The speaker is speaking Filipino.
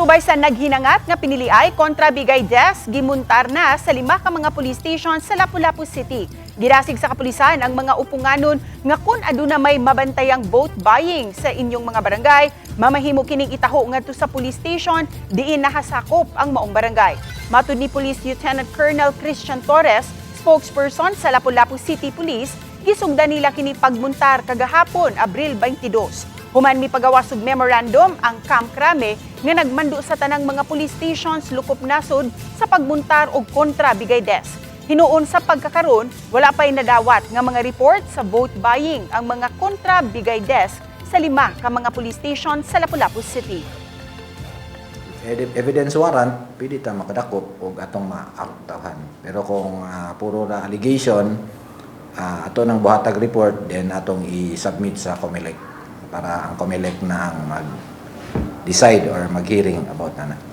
Subay sa naghinangat nga piniliay kontra Bigay Des, gimuntar na sa lima ka mga police station sa Lapu-Lapu City. Girasig sa kapulisan ang mga upunganon nga kun aduna may mabantayang vote buying sa inyong mga barangay, mamahimo kining itaho ngadto sa police station diin nahasakop ang maong barangay. Matud ni Police Lieutenant Colonel Christian Torres, spokesperson sa Lapu-Lapu City Police, gisugdan nila kini pagmuntar kagahapon Abril 22. Human mi pagawas og memorandum ang Camp Crame nga nagmando sa tanang mga police stations lukop nasod sa pagbuntar og kontra Bigay Des. Hinuon sa pagkakaron, wala pa'y nadawat nga mga report sa vote buying ang mga kontra Bigay Des sa lima ka mga police station sa Lapu-Lapu City. Evidence warrant, pwede ta makadakop o atong maaktahan. Pero kung ah, puro na allegation, ah, ato ng buhatag report, then atong i-submit sa COMELEC para ang COMELEC na ang mag-decide or mag-hearing about na.